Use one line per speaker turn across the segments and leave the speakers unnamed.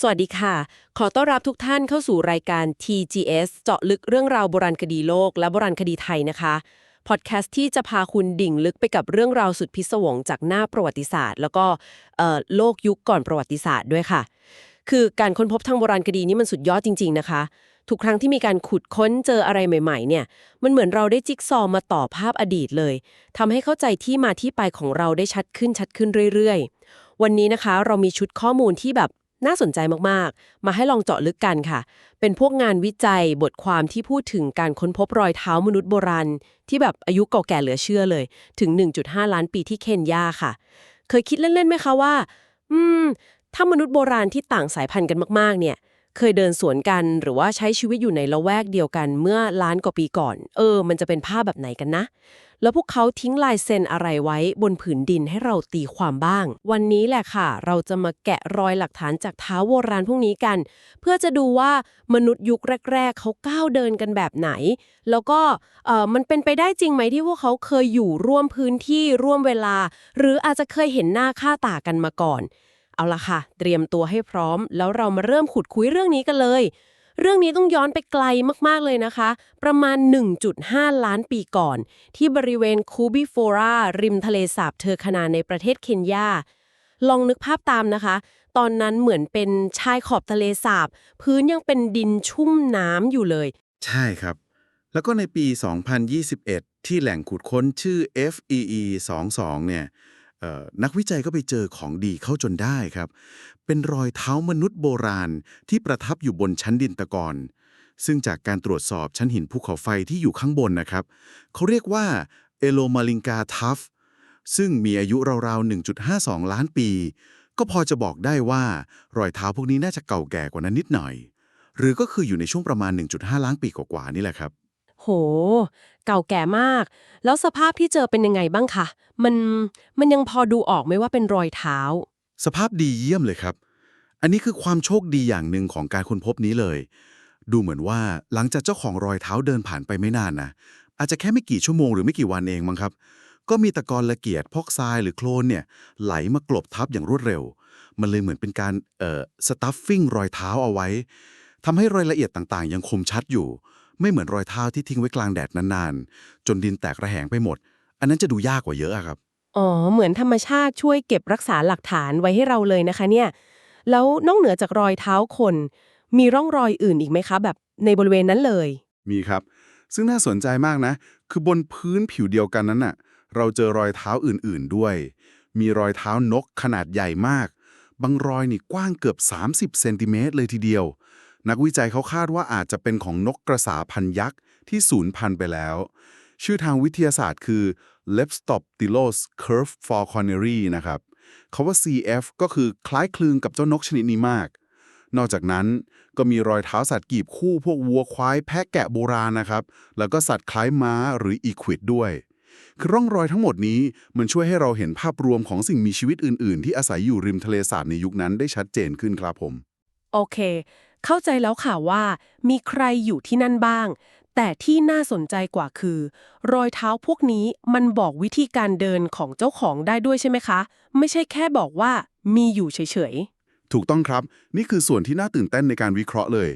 สวัสดีค่ะ ขอต้อนรับทุกท่านเข้าสู่รายการ TGS เจาะลึกเรื่องราวโบราณคดีโลกและโบราณคดีไทยนะคะ พอดแคสต์ที่จะพาคุณดิ่งลึกไปกับเรื่องราวสุดพิศวงจากหน้าประวัติศาสตร์ แล้วก็โลกยุคก่อนประวัติศาสตร์ด้วยค่ะ คือการค้นพบทางโบราณคดีนี่มันสุดยอดจริง ๆ นะคะ ทุกครั้งที่มีการขุดค้นเจออะไรใหม่ ๆ เนี่ย มันเหมือนเราได้จิ๊กซอว์มาต่อภาพอดีตเลยทำให้เข้าใจที่มาที่ไปของเราได้ชัดขึ้นชัดขึ้นเรื่อย ๆ วันนี้นะคะ เรามีชุดข้อมูลที่แบบ น่าสนใจมากๆ มาให้ลองเจาะลึกกันค่ะ เป็นพวกงานวิจัยบทความที่พูดถึงการค้นพบรอยเท้ามนุษย์โบราณ ที่แบบอายุเก่าแก่เหลือเชื่อเลย ถึง 1.5 ล้านปีที่เคนยาค่ะ เคยคิดเล่นๆไหมคะว่า อืม ถ้ามนุษย์โบราณที่ต่างสายพันธุ์กันมากๆ เนี่ย เคยเดินสวนกันหรือว่าใช้ชีวิตอยู่ในละแวกเดียวกันเมื่อล้านกว่าปีก่อน เออ มันจะเป็นภาพแบบไหนกันนะ แล้วพวกเขาทิ้งลายเซ็นอะไรไว้บนผืนดินให้เราตีความบ้าง วันนี้แหละค่ะ เราจะมาแกะรอยหลักฐานจากเท้าโบราณพวกนี้กัน เพื่อจะดูว่ามนุษย์ยุคแรก ๆ เขาก้าวเดินกันแบบไหน แล้วก็เออมันเป็นไปได้จริงไหมที่พวกเขาเคยอยู่ร่วมพื้นที่ร่วมเวลา หรืออาจจะเคยเห็นหน้าค่าตากันมาก่อน เอาละค่ะ เตรียมตัวให้พร้อม แล้วเรามาเริ่มขุดคุยเรื่องนี้กันเลย เรื่องนี้ต้องย้อนไปไกลมาก ๆ เลยนะคะ ประมาณ 1.5 ล้านปีก่อน ที่บริเวณคูบิโฟราริมทะเลสาบเทอร์คานาในประเทศเคนยา ลองนึกภาพตามนะคะ ตอนนั้นเหมือนเป็นชายขอบทะเลสาบ พื้นยังเป็นดินชุ่มน้ำอยู่เลย
ใช่ครับ แล้วก็ในปี 2021 ที่แหล่งขุดค้นชื่อ FEE 22เนี่ย นักวิจัยก็ไปเจอของดีเข้าจนได้ครับ เป็นรอยเท้ามนุษย์โบราณที่ประทับอยู่บนชั้นดินตะกอนซึ่งจากการตรวจสอบชั้นหินภูเขาไฟที่อยู่ข้างบนนะครับ เขาเรียกว่าเอโลมาลิงกาทัฟซึ่งมีอายุราวๆ 1.52 ล้านปี ก็พอจะบอกได้ว่ารอยเท้าพวกนี้น่าจะเก่าแก่กว่านั้นนิดหน่อย หรือก็คืออยู่ในช่วงประมาณ 1.5 ล้านปีกว่าๆนี่แหละครับ
โห เก่าแก่มาก แล้วสภาพที่เจอเป็นยังไงบ้างคะมันมันยังพอดูออกไหมว่าเป็นรอยเท้า
สภาพดีเยี่ยมเลยครับ อันนี้คือความโชคดีอย่างหนึ่งของการค้นพบนี้เลย ดูเหมือนว่าหลังจากเจ้าของรอยเท้าเดินผ่านไปไม่นานนะอาจจะแค่ไม่กี่ชั่วโมงหรือไม่กี่วันเองมั้งครับ ก็มีตะกอนละเกียดพอกทรายหรือโคลนเนี่ยไหลมากลบทับอย่างรวดเร็ว มันเลยเหมือนเป็นการเอ่อสตัฟฟิ้งรอยเท้าเอาไว้ทำให้รายละเอียดต่างๆ ยังคมชัดอยู่ ไม่เหมือนรอยเท้าที่ทิ้งไว้กลางแดดนานๆ จนดินแตกระแหงไปหมด อันนั้นจะดูยากกว่าเยอะอะครับ
อ๋อ เหมือนธรรมชาติช่วยเก็บรักษาหลักฐานไว้ให้เราเลยนะคะเนี่ย แล้วนอกเหนือจากรอยเท้าคน มีร่องรอยอื่นอีกไหมคะ แบบในบริเวณนั้นเลย
มีครับ ซึ่งน่าสนใจมากนะ คือบนพื้นผิวเดียวกันนั้นน่ะ เราเจอรอยเท้าอื่นๆด้วย มีรอยเท้านกขนาดใหญ่มาก บางรอยนี่กว้างเกือบ 30เซนติเมตรเลยทีเดียว นักวิจัยเขาคาดว่าอาจจะเป็นของนกกระสาพันยักษ์ที่สูญพันธุ์ไปแล้ว ชื่อทางวิทยาศาสตร์คือ Leptoptylos curve falconeri นะครับคาว่า CF ก็คือคล้ายคลึงกับเจ้านกชนิดนี้มาก นอกจากนั้นก็มีรอยเท้าสัตว์กีบคู่พวกวัวควายแพะแกะโบราณนะครับ แล้วก็สัตว์คล้ายม้าหรืออีควิดด้วย คือร่องรอยทั้งหมดนี้มันช่วยให้เราเห็นภาพรวมของสิ่งมีชีวิตอื่น ๆ ที่อาศัยอยู่ริมทะเลสาบในยุคนั้นได้ชัดเจนขึ้นครับผม
โอเค เข้าใจแล้วค่ะว่า มีใครอยู่ที่นั่นบ้าง แต่ที่น่าสนใจกว่าคือ รอยเท้าพวกนี้มันบอกวิธีการเดินของเจ้าของได้ด้วยใช่ไหมคะ ไม่ใช่แค่บอกว่ามีอยู่เฉยๆ
ถูกต้องครับ นี่คือส่วนที่น่าตื่นเต้นในการวิเคราะห์เลย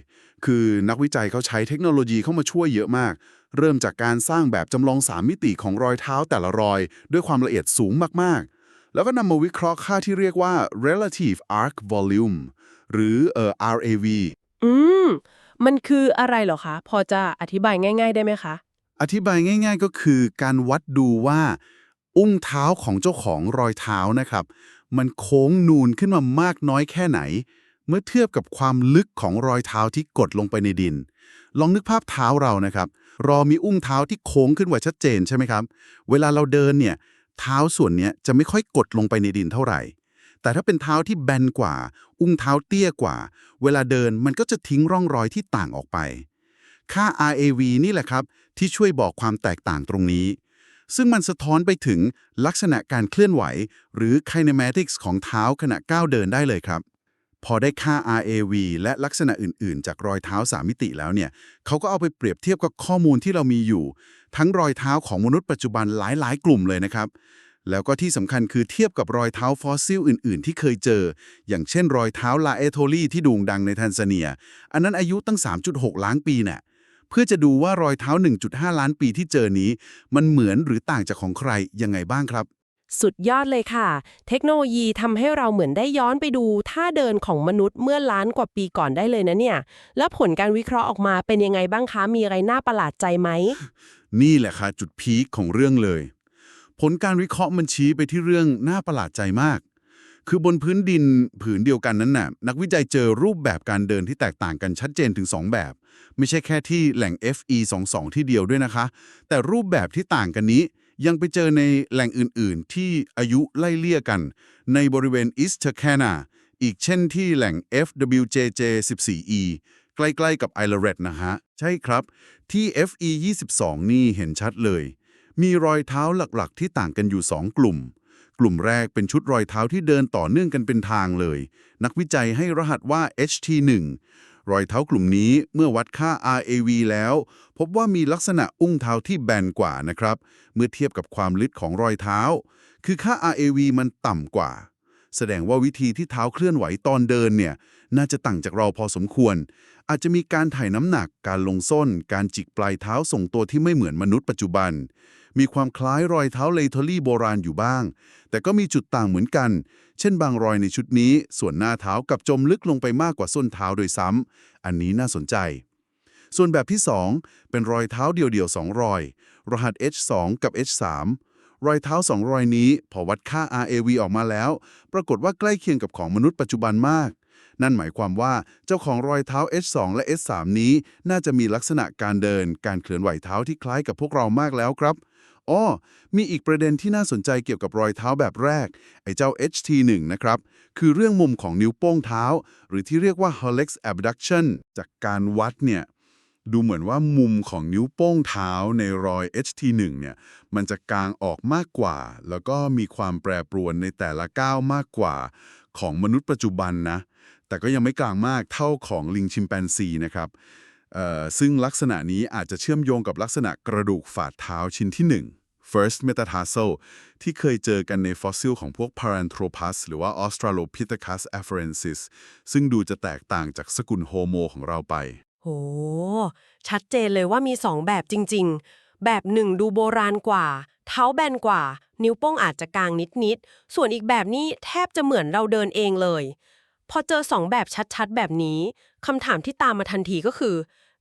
คือนักวิจัยเขาใช้เทคโนโลยีเข้ามาช่วยเยอะมาก เริ่มจากการสร้างแบบจำลอง3มิติของรอยเท้าแต่ละรอย ด้วยความละเอียดสูงมากๆ แล้วก็นำมาวิเคราะห์ค่าที่เรียกว่า relative arc volume หรือเอ่อ RAV
ๆอืม มันคืออะไรเหรอคะ พอจะอธิบายง่าย ๆ ได้ไหมคะ
อธิบายง่าย ๆ ก็คือการวัดดูว่า อุ้งเท้าของเจ้าของรอยเท้านะครับ มันโค้งนูนขึ้นมามากน้อยแค่ไหน เมื่อเทียบกับความลึกของรอยเท้าที่กดลงไปในดิน ลองนึกภาพเท้าเรานะครับ รอมีอุ้งเท้าที่โค้งขึ้นกว่าชัดเจนใช่ไหมครับ เวลาเราเดินเนี่ย เท้าส่วนเนี้ยจะไม่ค่อยกดลงไปในดินเท่าไหร่ แต่ถ้าเป็นเท้าที่แบนกว่า อุ้งเท้าเตี้ยกว่า เวลาเดินมันก็จะทิ้งร่องรอยที่ต่างออกไป ค่า RAV นี่แหละครับ ที่ช่วยบอกความแตกต่างตรงนี้ ซึ่งมันสะท้อนไปถึงลักษณะการเคลื่อนไหว หรือ kinematics ของเท้าขณะก้าวเดินได้เลยครับ พอได้ค่า RAV และลักษณะอื่นๆ จากรอยเท้า3มิติแล้วเนี่ยเขาก็เอาไปเปรียบเทียบกับข้อมูลที่เรามีอยู่ ทั้งรอยเท้าของมนุษย์ปัจจุบันหลายๆ กลุ่มเลยนะครับ แล้วก็ที่สำคัญคือเทียบกับรอยเท้าฟอสซิลอื่น ๆ ที่เคยเจอ อย่างเช่นรอยเท้าลาเอโทลีที่โด่งดังในแทนซาเนีย อันนั้นอายุตั้ง 3.6 ล้านปีน่ะเพื่อจะดูว่ารอยเท้า 1.5 ล้านปีที่เจอนี้ มันเหมือนหรือต่างจากของใครยังไงบ้างครับ
สุดยอดเลยค่ะ เทคโนโลยีทำให้เราเหมือนได้ย้อนไปดูท่าเดินของมนุษย์เมื่อล้านกว่าปีก่อนได้เลยนะเนี่ย แล้วผลการวิเคราะห์ออกมาเป็นยังไงบ้างคะ มีอะไรน่าประหลาดใจไหม
นี่แหละค่ะจุดพีคของเรื่องเลย ผลการวิเคราะห์มันชี้ไปที่เรื่องน่าประหลาดใจมาก คือบนพื้นดินผืนเดียวกันนั้นน่ะ นักวิจัยเจอรูปแบบการเดินที่แตกต่างกันชัดเจนถึง 2 แบบ ไม่ใช่แค่ที่แหล่ง FE22 ที่เดียวด้วยนะคะ แต่รูปแบบที่ต่างกันนี้ยังไปเจอในแหล่งอื่น ๆ ที่อายุไล่เลี่ยกัน ในบริเวณ East Turkana อีกเช่นที่แหล่ง FWJJ14E ใกล้ ๆ กับไอเลเรตนะฮะ ใช่ครับ ที่ FE22 นี่เห็นชัดเลย มีรอยเท้าหลักๆ ที่ต่างกันอยู่ 2 กลุ่ม กลุ่มแรกเป็นชุดรอยเท้าที่เดินต่อเนื่องกันเป็นทางเลย นักวิจัยให้รหัสว่า HT1 รอยเท้ากลุ่มนี้เมื่อวัดค่า RAV แล้ว พบว่ามีลักษณะอุ้งเท้าที่แบนกว่านะครับ เมื่อเทียบกับความลึกของรอยเท้า คือค่า RAV มันต่ำกว่า แสดงว่าวิธีที่เท้าเคลื่อนไหวตอนเดินเนี่ย น่าจะต่างจากเราพอสมควร อาจจะมีการถ่ายน้ำหนัก การลงส้น การจิกปลายเท้าส่งตัวที่ไม่เหมือนมนุษย์ปัจจุบัน มีความคล้ายรอยเท้าเลทอรี่โบราณอยู่บ้าง แต่ก็มีจุดต่างเหมือนกัน เช่นบางรอยในชุดนี้ ส่วนหน้าเท้ากับจมลึกลงไปมากกว่าส้นเท้าโดยซ้ำ อันนี้น่าสนใจ ส่วนแบบที่ 2 เป็นรอยเท้าเดี่ยวๆสองรอย รหัส H2 กับ H3 รอยเท้าสองรอยนี้ พอวัดค่า RAV ออกมาแล้ว ปรากฏว่าใกล้เคียงกับของมนุษย์ปัจจุบันมาก นั่นหมายความว่าเจ้าของรอยเท้า H2 และ H3 นี้ น่าจะมีลักษณะการเดิน การเคลื่อนไหวเท้าที่คล้ายกับพวกเรามากแล้วครับ อ้อมีอีกประเด็นที่น่าสนใจเกี่ยวกับรอยเท้าแบบแรก ไอ้เจ้า HT1 นะครับ คือเรื่องมุมของนิ้วโป้งเท้า หรือที่เรียกว่า hallux abduction จากการวัดเนี่ย ดูเหมือนว่ามุมของนิ้วโป้งเท้าในรอย HT1 เนี่ย มันจะกางออกมากกว่า แล้วก็มีความแปรปรวนในแต่ละก้าวมากกว่า ของมนุษย์ปัจจุบันนะ แต่ก็ยังไม่กลางมากเท่าของลิงชิมแปนซีนะครับเอ่อซึ่งลักษณะนี้อาจจะเชื่อมโยงกับลักษณะกระดูกฝ่าเท้าชิ้นที่ 1 first metatarsal ที่เคยเจอกันในฟอสซิลของพวก Paranthropus หรือว่า Australopithecus afarensis ซึ่งดูจะแตกต่างจากสกุลโฮโมของเราไป
โห ชัดเจนเลยว่ามีสองแบบจริง ๆ แบบหนึ่งดูโบราณกว่า เท้าแบนกว่า นิ้วโป้งอาจจะกลางนิด ๆ ส่วนอีกแบบนี้แทบจะเหมือนเราเดินเองเลย พอเจอสองแบบชัด ๆ แบบนี้คำถามที่ตามมาทันทีก็คือ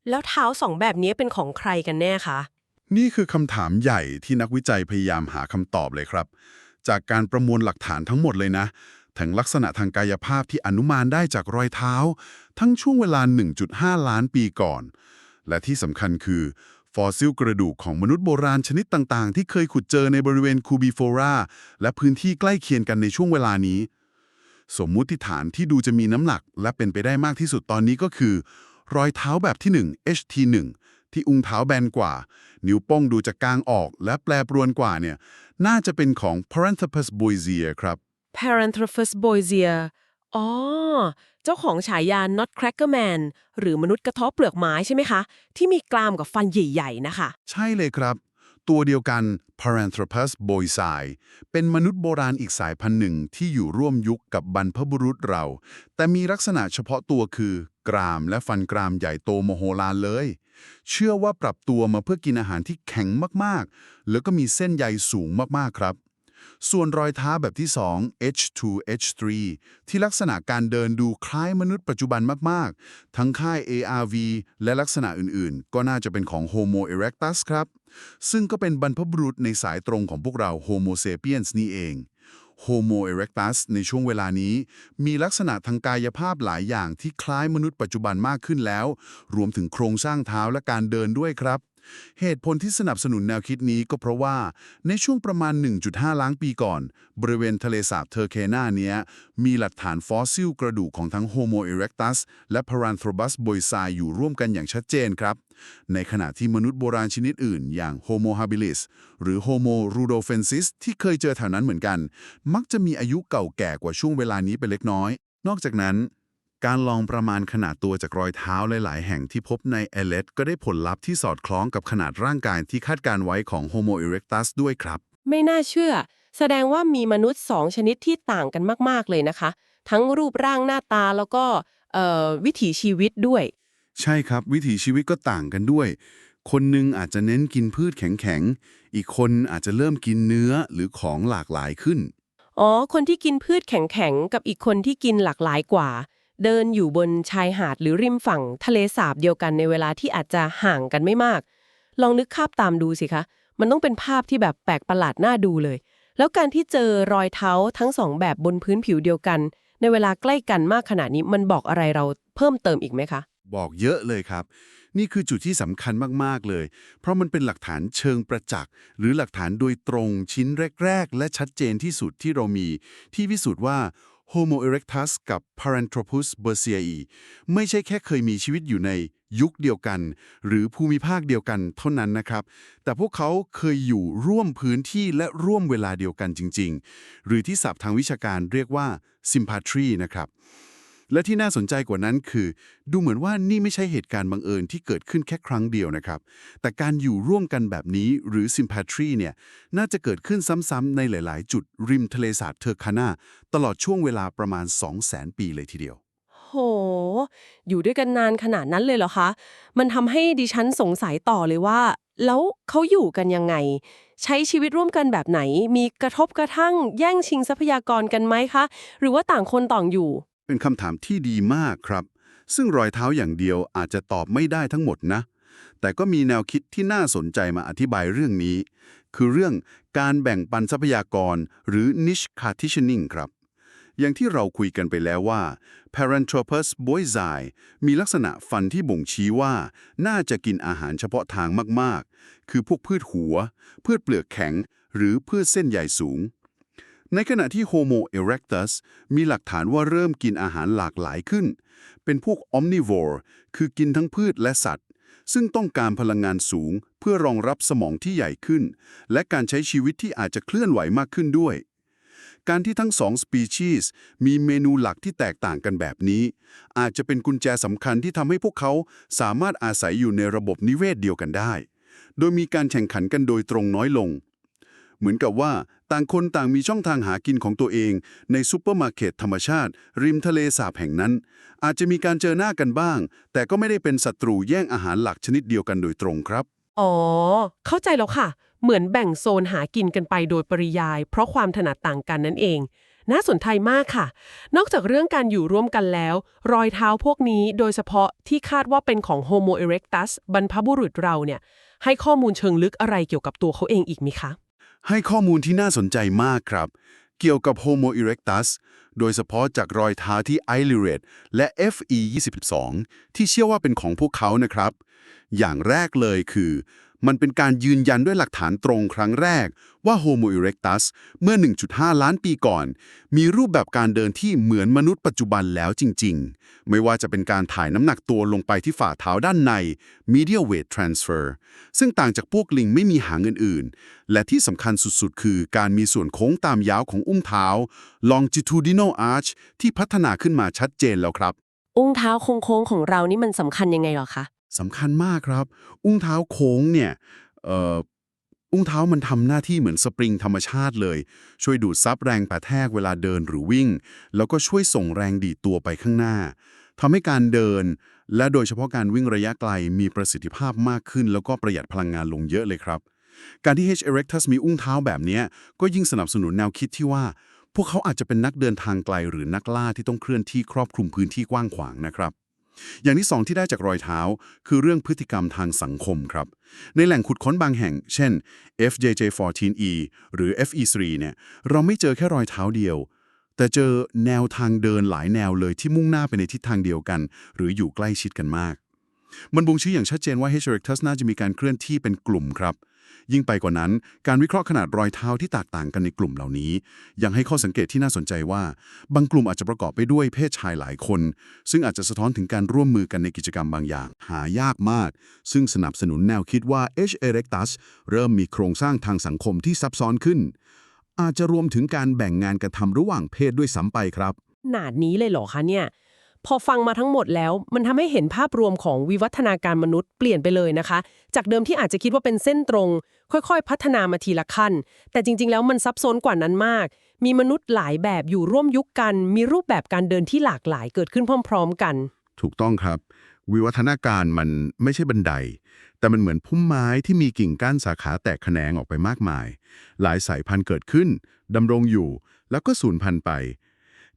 แล้วเท้าสองแบบนี้เป็นของใครกันแน่คะ
นี่คือคำถามใหญ่ที่นักวิจัยพยายามหาคำตอบเลยครับ จากการประมวลหลักฐานทั้งหมดเลยนะ ทั้งลักษณะทางกายภาพที่อนุมานได้จากรอยเท้า ทั้งช่วงเวลา 1.5 ล้านปีก่อน และที่สำคัญคือ ฟอสซิลกระดูกของมนุษย์โบราณชนิดต่างๆ ที่เคยขุดเจอในบริเวณคูบิโฟราและพื้นที่ใกล้เคียงกันในช่วงเวลานี้ สมมุติฐานที่ดูจะมีน้ำหนัก และเป็นไปได้มากที่สุดตอนนี้ก็คือ รอยเท้าแบบที่ 1 HT1 ที่อุ้งเท้าแบนกว่า นิ้วโป้งดูจะกางออกและแปรปรวนกว่าเนี่ยน่าจะเป็นของ Paranthropus boisia ครับ
Paranthropus boisia อ๋อ เจ้าของฉายา Nutcracker Man หรือมนุษย์กระเทาะเปลือกไม้ใช่ไหมคะ ที่มีกรามกับฟันใหญ่ๆนะคะ
ใช่เลยครับ ตัวเดียวกัน Paranthropus boisei เป็นมนุษย์โบราณอีกสายพันธุ์หนึ่งที่อยู่ร่วมยุคกับบรรพบุรุษเรา แต่มีลักษณะเฉพาะตัวคือ กรามและฟันกรามใหญ่โตโมโหลานเลย เชื่อว่าปรับตัวมาเพื่อกินอาหารที่แข็งมากๆ แล้วก็มีเส้นใยสูงมากๆครับ ส่วนรอยเท้าแบบที่ 2 H2H3 ที่ลักษณะการเดินดูคล้ายมนุษย์ปัจจุบันมากๆ ทั้งค่าย ARV และลักษณะอื่นๆ ก็น่าจะเป็นของ Homo erectus ครับ ซึ่งก็เป็นบรรพบุรุษในสายตรงของพวกเรา Homo sapiens นี่เอง Homo erectus ในช่วงเวลานี้ มีลักษณะทางกายภาพหลายอย่างที่คล้ายมนุษย์ปัจจุบันมากขึ้นแล้ว รวมถึงโครงสร้างเท้าและการเดินด้วยครับ เหตุผลที่สนับสนุนแนวคิดนี้ก็เพราะว่าในช่วงประมาณ 1.5 ล้านปีก่อน บริเวณทะเลสาบเทอร์เคนาเนี้ย มีหลักฐานฟอสซิลกระดูกของทั้ง Homo erectus และ Paranthropus boisei อยู่ร่วมกันอย่างชัดเจนครับ ในขณะที่มนุษย์โบราณชนิดอื่น อย่าง Homo habilis หรือ Homo rudolfensis ที่เคยเจอแถวนั้นเหมือนกัน มักจะมีอายุเก่าแก่กว่าช่วงเวลานี้ไปเล็กน้อย นอกจากนั้น การลองประมาณขนาดตัวจากรอยเท้าหลายๆ แห่งที่พบในเอเลตก็ได้ผลลัพธ์ที่สอดคล้องกับขนาดร่างกายที่คาดการไว้ของ Homo erectus ด้วยครับ
ไม่น่าเชื่อ แสดงว่ามีมนุษย์สองชนิดที่ต่างกันมาก ๆ เลยนะคะ ทั้งรูปร่างหน้าตาแล้วก็เอ่อวิถีชีวิตด้วย
ใช่ครับวิถีชีวิตก็ต่างกันด้วย คนหนึ่งอาจจะเน้นกินพืชแข็งๆ อีกคนอาจจะเริ่มกินเนื้อหรือของหลากหลายขึ้น
อ๋อ คนที่กินพืชแข็งๆ กับอีกคนที่กินหลากหลายกว่า เดินอยู่บนชายหาดหรือริมฝั่งทะเลสาบเดียวกันในเวลาที่อาจจะห่างกันไม่มาก ลองนึกภาพตามดูสิคะ มันต้องเป็นภาพที่แบบแปลกประหลาดน่าดูเลย แล้วการที่เจอรอยเท้าทั้งสองแบบบนพื้นผิวเดียวกัน ในเวลาใกล้กันมากขนาดนี้มันบอกอะไรเราเพิ่มเติมอีกไหมคะ
บอกเยอะเลยครับ นี่คือจุดที่สำคัญมากๆเลย เพราะมันเป็นหลักฐานเชิงประจักษ์ หรือหลักฐานโดยตรงชิ้นแรก ๆ และชัดเจนที่สุดที่เรามี ที่พิสูจน์ว่า Homo erectus กับ Paranthropus berciae ไม่ใช่แค่เคยมีชีวิตอยู่ในยุคเดียวกัน หรือภูมิภาคเดียวกันเท่านั้นนะครับ แต่พวกเขาเคยอยู่ร่วมพื้นที่และร่วมเวลาเดียวกันจริง ๆ หรือที่ศัพท์ทางวิชาการเรียกว่า sympatry นะครับ และที่น่าสนใจกว่านั้นคือ ดูเหมือนว่านี่ไม่ใช่เหตุการณ์บังเอิญที่เกิดขึ้นแค่ครั้งเดียวนะครับ แต่การอยู่ร่วมกันแบบนี้หรือ sympatry เนี่ยน่าจะเกิดขึ้นซ้ำๆในหลาย ๆ จุดริมทะเลสาบเทอร์คานาตลอดช่วงเวลาประมาณ 200,000 ปีเลยทีเดียว
โห อยู่ด้วยกันนานขนาดนั้นเลยเหรอคะ มันทำให้ดิฉันสงสัยต่อเลยว่า แล้วเขาอยู่กันยังไง ใช้ชีวิตร่วมกันแบบไหน มีกระทบกระทั่งแย่งชิงทรัพยากรกันไหมคะ หรือว่าต่างคนต่างอยู่
เป็นคำถามที่ดีมากครับ ซึ่งรอยเท้าอย่างเดียวอาจจะตอบไม่ได้ทั้งหมดนะ แต่ก็มีแนวคิดที่น่าสนใจมาอธิบายเรื่องนี้ คือเรื่องการแบ่งปันทรัพยากรหรือ niche partitioning ครับ อย่างที่เราคุยกันไปแล้วว่า Paranthropus boisei มีลักษณะฟันที่บ่งชี้ว่า น่าจะกินอาหารเฉพาะทางมากๆ คือพวกพืชหัว พืชเปลือกแข็ง หรือพืชเส้นใยสูง ในขณะที่ Homo erectus มีหลักฐานว่าเริ่มกินอาหารหลากหลายขึ้น เป็นพวก omnivore คือกินทั้งพืชและสัตว์ ซึ่งต้องการพลังงานสูงเพื่อรองรับสมองที่ใหญ่ขึ้น และการใช้ชีวิตที่อาจจะเคลื่อนไหวมากขึ้นด้วย การที่ทั้งสองสปีชีส์มีเมนูหลักที่แตกต่างกันแบบนี้ อาจจะเป็นกุญแจสำคัญที่ทำให้พวกเขาสามารถอาศัยอยู่ในระบบนิเวศเดียวกันได้ โดยมีการแข่งขันกันโดยตรงน้อยลง เหมือนกับว่า ต่างคนต่างมีช่องทางหากินของตัวเอง ในซูเปอร์มาร์เก็ตธรรมชาติ ริมทะเลสาบแห่งนั้น อาจจะมีการเจอหน้ากันบ้าง แต่ก็ไม่ได้เป็นศัตรูแย่งอาหารหลักชนิดเดียวกันโดยตรงครับ
อ๋อ เข้าใจแล้วค่ะ เหมือนแบ่งโซนหากินกันไปโดยปริยาย เพราะความถนัดต่างกันนั่นเอง น่าสนใจมากค่ะ นอกจากเรื่องการอยู่ร่วมกันแล้ว รอยเท้าพวกนี้โดยเฉพาะที่คาดว่าเป็นของ Homo erectus บรรพบุรุษเราเนี่ยให้ข้อมูลเชิงลึกอะไรเกี่ยวกับตัวเขาเองอีกไหมคะ
ให้ข้อมูลที่น่าสนใจมากครับ เกี่ยวกับ Homo erectus โดยเฉพาะจากรอยเท้าที่ i l y r a t และ FE22 ที่เชื่อว่าเป็นของพวกเขานะครับ อย่างแรกเลยคือ มันเป็นการยืนยันด้วยหลักฐานตรงครั้งแรก ว่า Homo erectus เมื่อ 1.5 ล้านปีก่อน มีรูปแบบการเดินที่เหมือนมนุษย์ปัจจุบันแล้วจริง ๆ ไม่ว่าจะเป็นการถ่ายน้ำหนักตัวลงไปที่ฝ่าเท้าด้านใน medial weight transfer ซึ่งต่างจากพวกลิงไม่มีหางอื่นๆ และที่สำคัญสุดๆ คือการมีส่วนโค้งตามยาวของอุ้งเท้า longitudinal arch ที่พัฒนาขึ้นมาชัดเจนแล้วครับ
อุ้งเท้าโค้งๆของเรานี่มันสำคัญยังไงหรอคะ
สำคัญมากครับ อุ้งเท้าโค้งเนี่ยอุ้งเท้ามันทำหน้าที่เหมือนสปริงธรรมชาติเลย ช่วยดูดซับแรงกระแทกเวลาเดินหรือวิ่ง แล้วก็ช่วยส่งแรงดีดตัวไปข้างหน้าทำให้การเดิน และโดยเฉพาะการวิ่งระยะไกลมีประสิทธิภาพมากขึ้น แล้วก็ประหยัดพลังงานลงเยอะเลยครับ การที่ H. erectus มีอุ้งเท้าแบบนี้ก็ยิ่งสนับสนุนแนวคิดที่ว่า พวกเขาอาจจะเป็นนักเดินทางไกลหรือนักล่าที่ต้องเคลื่อนที่ครอบคลุมพื้นที่กว้างขวางนะครับ อย่างที่สองที่ได้จากรอยเท้า คือเรื่องพฤติกรรมทางสังคมครับ ในแหล่งขุดค้นบางแห่ง เช่น FJJ14E หรือ FE3 เนี่ยเราไม่เจอแค่รอยเท้าเดียว แต่เจอแนวทางเดินหลายแนวเลยที่มุ่งหน้าไปในทิศทางเดียวกัน หรืออยู่ใกล้ชิดกันมาก มันบ่งชี้อย่างชัดเจนว่า H. erectus น่าจะมีการเคลื่อนที่เป็นกลุ่มครับ ยิ่งไปกว่านั้น การวิเคราะห์ขนาดรอยเท้าที่แตกต่างกันในกลุ่มเหล่านี้ ยังให้ข้อสังเกตที่น่าสนใจว่า บางกลุ่มอาจจะประกอบไปด้วยเพศชายหลายคน ซึ่งอาจจะสะท้อนถึงการร่วมมือกันในกิจกรรมบางอย่าง หายากมาก ซึ่งสนับสนุนแนวคิดว่า H. erectus เริ่มมีโครงสร้างทางสังคมที่ซับซ้อนขึ้น อาจจะรวมถึงการแบ่งงานกระทำระหว่างเพศด้วยซ้ำไปครับ
ขนาดนี้เลยเหรอคะเนี่ย พอฟังมาทั้งหมดแล้ว มันทำให้เห็นภาพรวมของวิวัฒนาการมนุษย์เปลี่ยนไปเลยนะคะ จากเดิมที่อาจจะคิดว่าเป็นเส้นตรง ค่อยๆ พัฒนามาทีละขั้น แต่จริงๆ แล้วมันซับซ้อนกว่านั้นมาก มีมนุษย์หลายแบบอยู่ร่วมยุคกัน มีรูปแบบการเดินที่หลากหลายเกิดขึ้นพร้อม ๆ กัน
ถูกต้องครับ วิวัฒนาการมันไม่ใช่บันได แต่มันเหมือนพุ่มไม้ที่มีกิ่งก้านสาขาแตกแขนงออกไปมากมาย หลายสายพันธุ์เกิดขึ้นดำรงอยู่ แล้วก็สูญพันธุ์ไป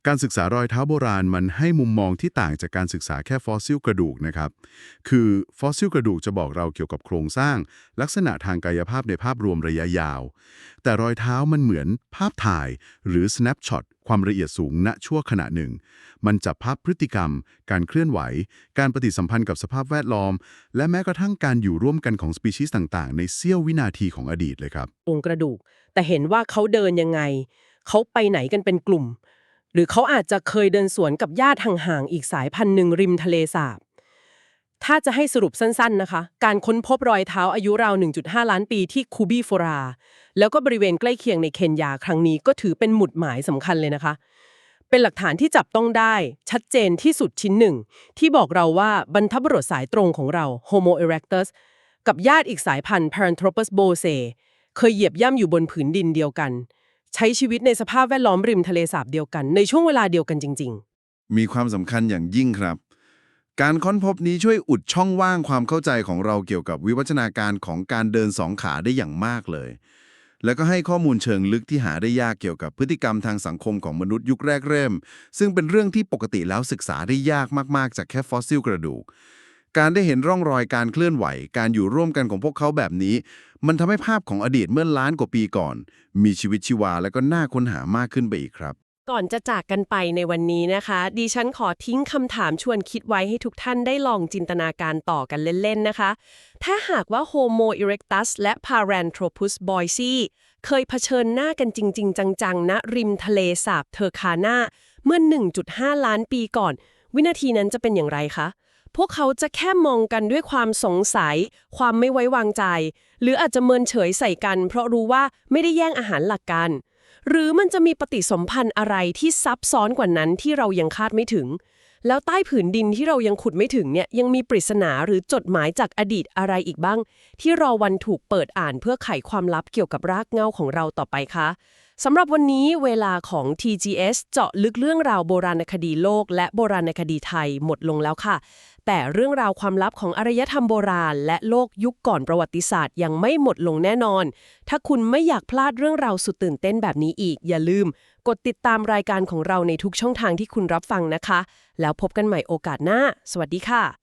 การศึกษารอยเท้าโบราณมันให้มุมมองที่ต่างจากการศึกษาแค่ฟอสซิลกระดูกนะครับ คือฟอสซิลกระดูกจะบอกเราเกี่ยวกับโครงสร้าง ลักษณะทางกายภาพในภาพรวมระยะยาว แต่รอยเท้ามันเหมือนภาพถ่าย หรือ snapshot ความละเอียดสูงณชั่วขณะหนึ่ง มันจับภาพพฤติกรรม การเคลื่อนไหว การปฏิสัมพันธ์กับสภาพแวดล้อม และแม้กระทั่งการอยู่ร่วมกันของสปีชีส์ต่างๆ ในเสี้ยววินาทีของอดีตเลยครับ
องค์กระดูก แต่เห็นว่าเขาเดินยังไง เขาไปไหนกันเป็นกลุ่ม หรือเขาอาจจะเคยเดินสวนกับญาติห่างๆอีกสายพันธุ์หนึ่งริมทะเลสาบ ถ้าจะให้สรุปสั้นๆนะคะ การค้นพบรอยเท้าอายุราว 1.5 ล้านปีที่คูบีโฟรา แล้วก็บริเวณใกล้เคียงในเคนยาครั้งนี้ก็ถือเป็นหมุดหมายสำคัญเลยนะคะ เป็นหลักฐานที่จับต้องได้ ชัดเจนที่สุดชิ้นหนึ่ง ที่บอกเราว่าบรรพบุรุษสายตรงของเรา Homo erectus กับญาติอีกสายพันธุ์ Paranthropus bose เคยเหยียบย่ำอยู่บนผืนดินเดียวกัน ใช้ชีวิตในสภาพแวดล้อมริมทะเลสาบเดียวกัน ในช่วงเวลาเดียวกันจริง
มีความสำคัญอย่างยิ่งครับ การค้นพบนี้ช่วยอุดช่องว่างความเข้าใจของเราเกี่ยวกับวิวัฒนาการของการเดินสองขาได้อย่างมากเลย แล้วก็ให้ข้อมูลเชิงลึกที่หาได้ยากเกี่ยวกับพฤติกรรมทางสังคมของมนุษย์ยุคแรกเริ่ม ซึ่งเป็นเรื่องที่ปกติแล้วศึกษาได้ยากมากๆ จากแค่ฟอสซิลกระดูก การได้เห็นร่องรอยการเคลื่อนไหว การอยู่ร่วมกันของพวกเขาแบบนี้ มันทำให้ภาพของอดีตเมื่อล้านกว่าปีก่อน มีชีวิตชีวาและก็น่าค้นหามากขึ้นไปอีกครับ
ก่อนจะจากกันไปในวันนี้นะคะ ดิฉันขอทิ้งคำถามชวนคิดไว้ให้ทุกท่านได้ลองจินตนาการต่อกันเล่น ๆ นะคะ ถ้าหากว่า Homo erectus และ Paranthropus boise เคยเผชิญหน้ากันจริง ๆ จังๆณริมทะเลสาบเทอร์คานาเมื่อ 1.5 ล้านปีก่อน วินาทีนั้นจะเป็นอย่างไรคะพวกเขาจะแค่มองกันด้วยความสงสัย ความไม่ไว้วางใจ หรืออาจจะเมินเฉยใส่กัน เพราะรู้ว่าไม่ได้แย่งอาหารหลักกัน หรือมันจะมีปฏิสมพันธ์อะไรที่ซับซ้อนกว่านั้นที่เรายังคาดไม่ถึง แล้วใต้ผืนดินที่เรายังขุดไม่ถึงเนี่ยยังมีปริศนาหรือจดหมายจากอดีตอะไรอีกบ้าง ที่รอวันถูกเปิดอ่านเพื่อไขความลับเกี่ยวกับรากเหง้าของเราต่อไปคะสำหรับวันนี้เวลาของ TGS เจาะลึกเรื่องราวโบราณคดีโลก และโบราณคดีไทยหมดลงแล้วค่ะ แต่เรื่องราวความลับของอารยธรรมโบราณ และโลกยุคก่อนประวัติศาสตร์ยังไม่หมดลงแน่นอน ถ้าคุณไม่อยากพลาดเรื่องราวสุดตื่นเต้นแบบนี้อีก อย่าลืม กดติดตามรายการของเราในทุกช่องทางที่คุณรับฟังนะคะ แล้วพบกันใหม่โอกาสหน้า สวัสดีค่ะ